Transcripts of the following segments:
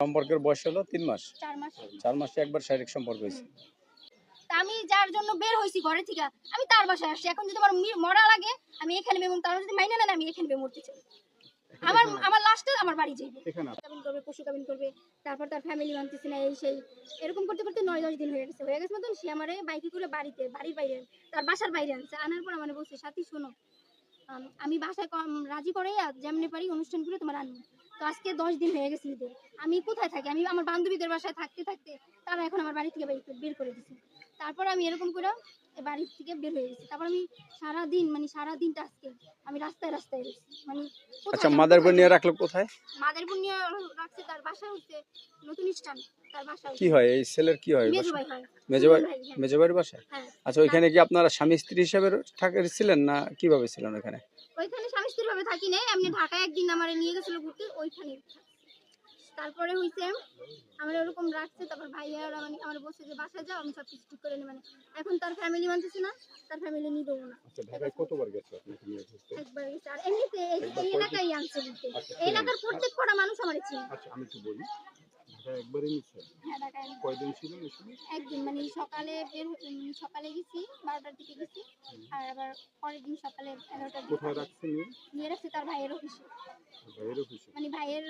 সম্পর্কের বয়স হলো তিন মাস। চার মাসে। একবার শারীরিক সম্পর্ক হয়েছে। আমি যার জন্য বের হয়েছি ঘরে থেকে আমি তার বাসায় আসছি। এখন যদি আমার মরা লাগে আমি এখানে বেমন তারা যদি মাইনে নেন আমি এখানে বেমন মরতে চাই। আমার আমার লাস্টে আমার বাড়ি যাইবে। এখানে কাবিন করবে পশু কাবিন করবে তারপর তার ফ্যামিলি মানতেছে না এই সেই। এরকম করতে করতে নয় দশ দিন হয়ে গেছে। হয়ে গেছে মতন সে আমারে বাইকে করে বাড়িতে বাড়ির বাইরে তার বাসার বাইরে আনছে। আনার পর আমার বলছে সাথী শোনো আমি বাসায় কম- রাজি করে যেমনি পারি অনুষ্ঠান করে তোমার আনব। তো আজকে দশ দিন হয়ে গেছে ঈদের। আমি কোথায় থাকি? আমি আমার বান্ধবীদের বাসায় থাকতে থাকতে তারা এখন আমার বাড়ি থেকে বের করে- দিছে। তারপর আমি এরকম করে বাড়ি থেকে বের হয়ে গেছি। তারপর আমি সারা দিন মানে সারা দিনটা আজকে আমি রাস্তায় রাস্তায় রয়েছি। মানে আচ্ছা মাদারীপুর নিয়ে রাখল কোথায়? মাদারীপুর নিয়ে রাখছে তার বাসা হচ্ছে নতুন স্টান তার বাসা কি হয়? এই ছেলের কি হয় হয়। মেজবাই ভাই, হ্যাঁ। মেজবাইয়ের বাসায় হ্যাঁ। আচ্ছা ওইখানে কি আপনারা স্বামী স্ত্রী হিসেবে থাকে ছিলেন না কীভাবে ছিলেন ওখানে ওইখানে স্বামী স্ত্রীর ভাবে থাকি নাই এমনি ঢাকায় একদিন আমার নিয়ে গেছিল ঘুরতে ওইখানে তারপরে হইছে আমার ওরকম রাখছে তারপর ভাইয়ারা মানে আমার বসে যে বাসায় যাও আমি সব কিছু ঠিক করে নি। মানে এখন তার ফ্যামিলি মানতেছে না তার ফ্যামিলি নিবেও না। আচ্ছা ঢাকায় কতবার গেছে আপনি একবার গেছে আর এমনিতে এই এলাকায় আনছে ঘুরতে এই এলাকার প্রত্যেক কটা মানুষ আমার চিনি। আচ্ছা আমি একটু বলি ঢাকায় একবারই আনছে। কয়দিন ছিলেন একদিন মানে সকালে বের সকালে গেছি বারোটার দিকে গেছি আর আবার পরের দিন সকালে এগারোটার দিকে কোথায় রাখছেন নিয়ে রাখছে তার ভাইয়ের অফিসে। ভাইয়ের অফিসে? মানে ভাইয়ের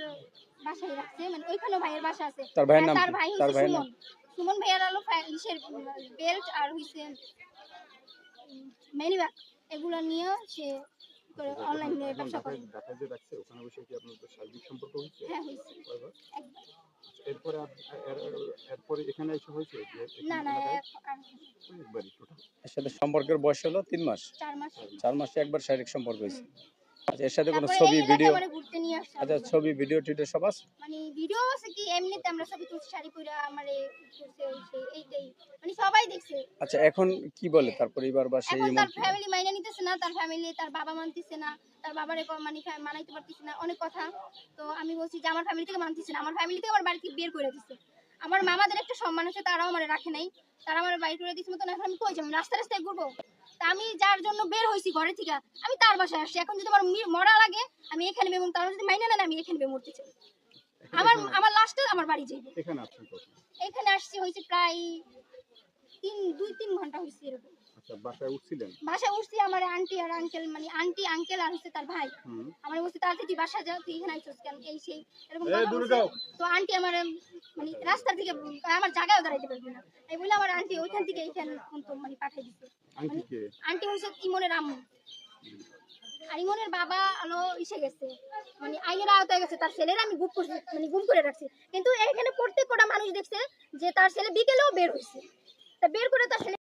বাসায় রাখছে মানে ওইখানেও ভাইয়ের বাসা আছে। তার ভাইয়ের নাম তার ভাই তার ভাইয়ের নাম? সুমন। সুমন ভাইয়ার আলো ইসের বেল্ট আর হইছে মেনিব্যাগ এগুলো নিয়ে সে অনলাইনে ব্যবসা করে। ঢাকায় ঢাকায় যে রাখছে ওখানে বসে কি আপনার তো শারীরিক সম্পর্ক হয়েছে? হ্যাঁ হয়েছে। আচ্ছা, এরপরে এরপরে এখানে এসে হয়েছে না না একবারই টোটাল। এর সাথে সম্পর্কের বয়স হলো তিন মাস। চার মাস। চার মাসে একবার শারীরিক সম্পর্ক হয়েছে। আচ্ছা এর সাথে কোনো ছবি ভিডিও? আসছে আচ্ছা ছবি ভিডিও টিডিও সব আছে? মানে ভিডিও আছে কি এমনিতে আমরা সবই তুলছি শাড়ি পরে আমারে এইটাই। মানে সবাই দেখছে। আচ্ছা এখন কি বলে? তার পরিবার বা সেই এখন তার ফ্যামিলি মাইনে নিতেছে না তার ফ্যামিলি তার বাবা মানতেছে না। তার বাবারে মানে মানাইতে পারতেছি না অনেক কথা। তো আমি বলছি যে আমার ফ্যামিলি থেকে মানতেছে না। আমার ফ্যামিলি থেকে আমার বাড়ি থেকে বের করে দিচ্ছে আমার মামাদের একটা সম্মান আছে তারাও আমার রাখে নাই। তারা আমার বাড়ি করে দিচ্ছে মতন এখন আমি কই যাব? রাস্তা রাস্তায় ঘুরবো। তা আমি যার জন্য বের হয়েছি ঘরে থেকে আমি তার বাসায় আসছি। এখন যদি আমার মরা লাগে আমি এখানে বেমন তারা যদি মাইনে নেন আমি এখানে মরতে চাই। আমার আমার লাস্টে আমার বাড়ি যাইবে। কখন এখানে আসছি হয়েছে প্রায় তিন দুই তিন ঘণ্টা হয়েছে এরকম। আচ্ছা বাসায় উঠছিলেন? বাসায় উঠছি আমার আন্টি আর আঙ্কেল মানে আন্টি আঙ্কেল আর হচ্ছে তার ভাই। আমার বলছে তাড়াতাড়ি বাসা যাও তুই এখানে আইসস কেন? এই সেই এরকম এই, কথা দূরে বলছে। যাও। তো আন্টি আমার মানে রাস্তার থেকে আমার জায়গায় দাঁড়াইতে পারবে না। এই বলে আমার আন্টি ওইখান থেকে এইখানে মানে পাঠাই দিছে। আন্টি হচ্ছে ইমনের আম্মু। বাবা আলো ইসে গেছে। মানে আইনের আওতায় গেছে তার ছেলের আমি গুম করছি মানে গুম করে রাখছি। কিন্তু এখানে প্রত্যেক কটা মানুষ দেখছে যে তার ছেলে বিকেলেও বের হয়েছে তা বের করে তার ছেলে